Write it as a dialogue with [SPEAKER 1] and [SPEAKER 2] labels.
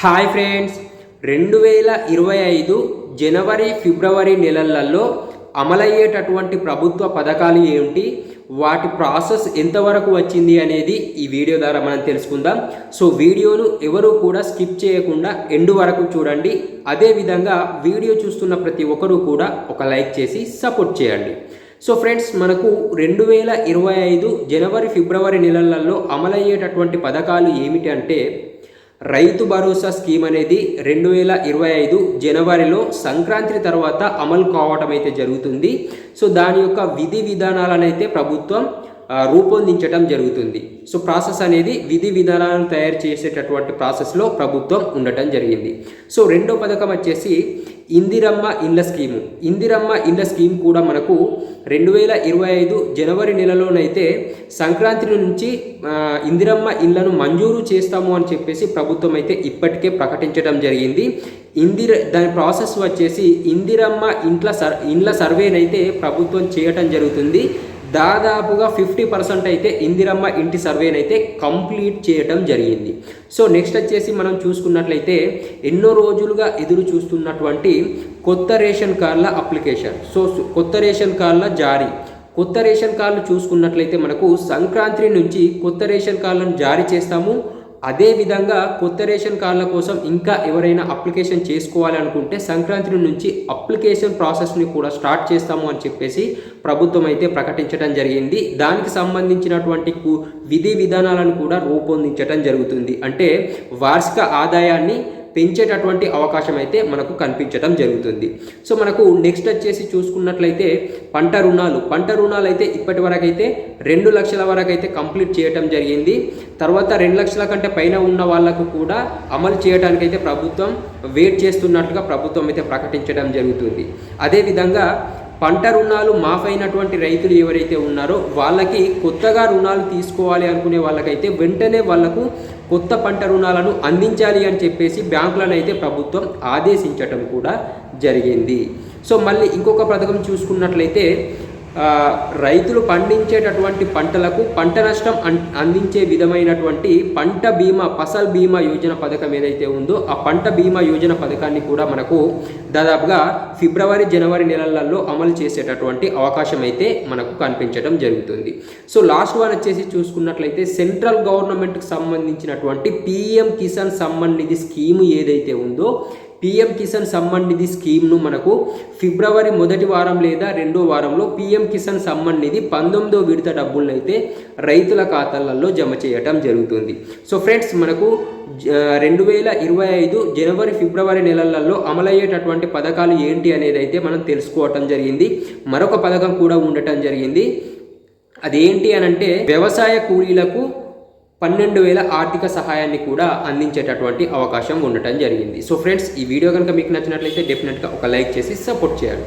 [SPEAKER 1] Hi friends. రెండు వేల ఇరవై ఐదు జనవరి ఫిబ్రవరి నెలలలో అమలయ్యేటటువంటి ప్రభుత్వ పథకాలు ఏమిటి వాటి ప్రాసెస్ ఎంతవరకు వచ్చింది అనేది ఈ వీడియో ద్వారా మనం తెలుసుకుందాం. సో వీడియోను ఎవరు కూడా స్కిప్ చేయకుండా ఎండు వరకు చూడండి. అదేవిధంగా వీడియో చూస్తున్న ప్రతి ఒక్కరూ కూడా ఒక లైక్ చేసి సపోర్ట్ చేయండి. సో ఫ్రెండ్స్ మనకు రెండు వేల ఇరవై ఐదు జనవరి ఫిబ్రవరి నెలలలో అమలయ్యేటటువంటి పథకాలు ఏమిటి అంటే రైతు భరోసా స్కీమ్ అనేది రెండు వేల ఇరవై ఐదు జనవరిలో సంక్రాంతి తర్వాత అమలు కావటం అయితే జరుగుతుంది. సో దాని యొక్క విధి విధానాలనైతే ప్రభుత్వం రూపొందించడం జరుగుతుంది. సో ప్రాసెస్ అనేది విధి విధానాలను తయారు చేసేటటువంటి ప్రాసెస్లో ప్రభుత్వం ఉండటం జరిగింది. సో రెండో పథకం వచ్చేసి ఇందిరమ్మ ఇండ్ల స్కీము. ఇందిరమ్మ ఇండ్ల స్కీమ్ కూడా మనకు రెండు వేల ఇరవై ఐదు జనవరి నెలలోనైతే సంక్రాంతి నుంచి ఇందిరమ్మ ఇళ్ళను మంజూరు చేస్తాము అని చెప్పేసి ప్రభుత్వం అయితే ఇప్పటికే ప్రకటించడం జరిగింది. ఇందిర దాని ప్రాసెస్ వచ్చేసి ఇందిరమ్మ ఇంట్ల సర్ ఇండ్ల సర్వేనైతే ప్రభుత్వం చేయటం జరుగుతుంది. దాదాపుగా ఫిఫ్టీ పర్సెంట్ అయితే ఇందిరమ్మ ఇంటి సర్వేనైతే కంప్లీట్ చేయటం జరిగింది. సో నెక్స్ట్ వచ్చేసి మనం చూసుకున్నట్లయితే ఎన్నో రోజులుగా ఎదురు చూస్తున్నటువంటి కొత్త రేషన్ కార్డుల అప్లికేషన్. సో కొత్త రేషన్ కార్డుల జారీ. కొత్త రేషన్ కార్డులు చూసుకున్నట్లయితే మనకు సంక్రాంతి నుంచి కొత్త రేషన్ కార్డులను జారీ చేస్తాము. అదేవిధంగా కొత్త రేషన్ కార్డుల కోసం ఇంకా ఎవరైనా అప్లికేషన్ చేసుకోవాలనుకుంటే సంక్రాంతి నుంచి అప్లికేషన్ ప్రాసెస్ని కూడా స్టార్ట్ చేస్తాము అని చెప్పేసి ప్రభుత్వం అయితే ప్రకటించడం జరిగింది. దానికి సంబంధించినటువంటి కు- విధి విధానాలను కూడా రూపొందించడం జరుగుతుంది. అంటే వార్షిక ఆదాయాన్ని పెంచేటటువంటి అవకాశం అయితే మనకు కనిపించడం జరుగుతుంది. సో మనకు నెక్స్ట్ వచ్చేసి చూసుకున్నట్లయితే పంట రుణాలు. పంట రుణాలు అయితే ఇప్పటి వరకు అయితే రెండు లక్షల వరకు అయితే కంప్లీట్ చేయటం జరిగింది. తర్వాత రెండు లక్షల కంటే పైన ఉన్న వాళ్ళకు కూడా అమలు చేయడానికి అయితే ప్రభుత్వం వెయిట్ చేస్తున్నట్లుగా ప్రభుత్వం అయితే ప్రకటించడం జరుగుతుంది. అదేవిధంగా పంట రుణాలు మాఫైనటువంటి రైతులు ఎవరైతే ఉన్నారో వాళ్ళకి కొత్తగా రుణాలు తీసుకోవాలి అనుకునే వాళ్ళకైతే వెంటనే వాళ్ళకు కొత్త పంట రుణాలను అందించాలి అని చెప్పేసి బ్యాంకులను అయితే ప్రభుత్వం ఆదేశించటం కూడా జరిగింది. సో మళ్ళీ ఇంకొక పథకం చూసుకున్నట్లయితే రైతులు పండించేటటువంటి పంటలకు పంట నష్టం అన్- అందించే విధమైనటువంటి పంట బీమా ఫసల్ బీమా యోజన పథకం ఏదైతే ఉందో ఆ పంట బీమా యోజన పథకాన్ని కూడా మనకు దాదాపుగా ఫిబ్రవరి జనవరి నెలలలో అమలు చేసేటటువంటి అవకాశం అయితే మనకు కనిపించడం జరుగుతుంది. సో లాస్ట్ వన్ వచ్చేసి చూసుకున్నట్లయితే సెంట్రల్ గవర్నమెంట్కి సంబంధించినటువంటి పిఎం కిసాన్ సమ్మాన్ నిధి స్కీమ్ ఏదైతే ఉందో పిఎం కిసాన్ సమ్మాన్ నిధి స్కీమ్ను మనకు ఫిబ్రవరి మొదటి వారం లేదా రెండో వారంలో పిఎం కిసాన్ సమ్మాన్ నిధి పంతొమ్మిదో విడత డబ్బులను అయితే రైతుల ఖాతాలలో జమ చేయటం జరుగుతుంది. సో ఫ్రెండ్స్ మనకు రెండు వేల ఇరవై ఐదు జనవరి ఫిబ్రవరి నెలలలో అమలయ్యేటటువంటి పథకాలు ఏంటి అనేది అయితే మనం తెలుసుకోవటం జరిగింది. మరొక పథకం కూడా ఉండటం జరిగింది. అదేంటి అనంటే వ్యవసాయ కూలీలకు పన్నెండు వేల ఆర్థిక సహాయాన్ని కూడా అందించేటటువంటి అవకాశం ఉండటం జరిగింది. సో ఫ్రెండ్స్ ఈ వీడియో కనుక మీకు నచ్చినట్లయితే డెఫినెట్గా ఒక లైక్ చేసి సపోర్ట్ చేయండి.